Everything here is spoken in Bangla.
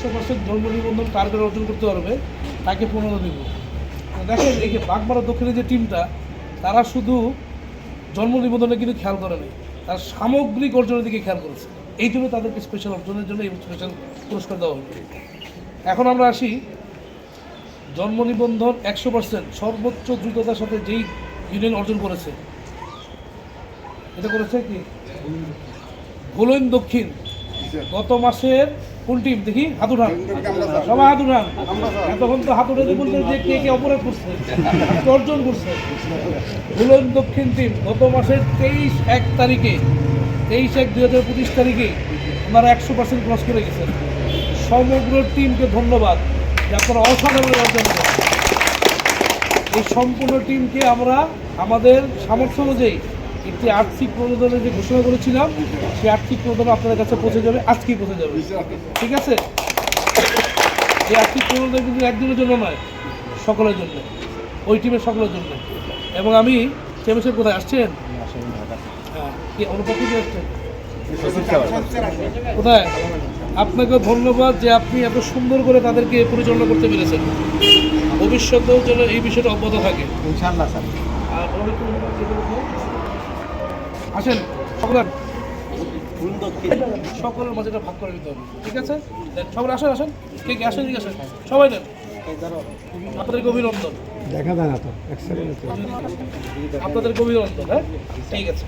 একশো পার্সেন্ট জন্ম নিবন্ধন টার্গেট অর্জন করতে পারবে, তাকে পনেরো দিব। দেখেন, এই যে বাগমারা দক্ষিণের যে টিমটা তারা শুধু জন্ম নিবন্ধনে কিন্তু খেয়াল করে নাই, তার সামগ্রিক অর্জনের দিকে খেয়াল করেছে। এই জন্য তাদেরকে স্পেশাল অর্জনের জন্য এই স্পেশাল পুরস্কার দেওয়া হবে এখন আমরা আসি জন্ম নিবন্ধন একশো পার্সেন্ট সর্বোচ্চ দ্রুততার সাথে যেই ইউনিয়ন অর্জন করেছে, এটা করেছে কি? গোলইন দক্ষিণ। গত মাসের টিম দেখি হাতুরান সবাই হাতুরান এতক্ষণ তো হাতুড়ে বলতে যে কে কে অপরাধ করছে অর্জন করছে গোলইন দক্ষিণ টিম, গত মাসের তেইশ এক তারিখে, তেইশ এক দুই হাজার পঁচিশ তারিখে ওনারা একশো পার্সেন্ট ক্রস করে গেছেন সমগ্র টিমকে ধন্যবাদ। যে আপনারা অসাধারণ অর্জন করেছেন। এই সম্পূর্ণ টিমকে আমরা আমাদের সামর্থ্য অনুযায়ী একটি আর্থিক প্রণোদনের যে ঘোষণা করেছিলাম সেই আর্থিক প্রণোদন আপনাদের কাছে পৌঁছে যাবে আজকেই পৌঁছে যাবে। ঠিক আছে? এই আর্থিক প্রণোদন কিন্তু একদিনের জন্য নয় সকলের জন্য। ওই টিমের সকলের জন্য। এবং আমি চেমেশের কোথায়? আসছেন? হ্যাঁ কি অনুপস্থিত আসছেন? কোথায়? আপনাকে ধন্যবাদ যে আপনি এত সুন্দর করে তাদেরকে পরিচালনা করতে পেরেছেন। ভবিষ্যতেও যেন এই বিষয়টা অব্যাহত থাকে। ইনশাআল্লাহ স্যার। আর আসেন সকলের সকলের মাঝে ভাগ করে নিতে হবে ঠিক আছে? সকলে আসেন আসেন। কে কে আসেন ঠিক আসেন। সবাই নেন আপনাদের অভিনন্দন দেখা যায় না তো আপনাদের অভিনন্দন হ্যাঁ? ঠিক আছে।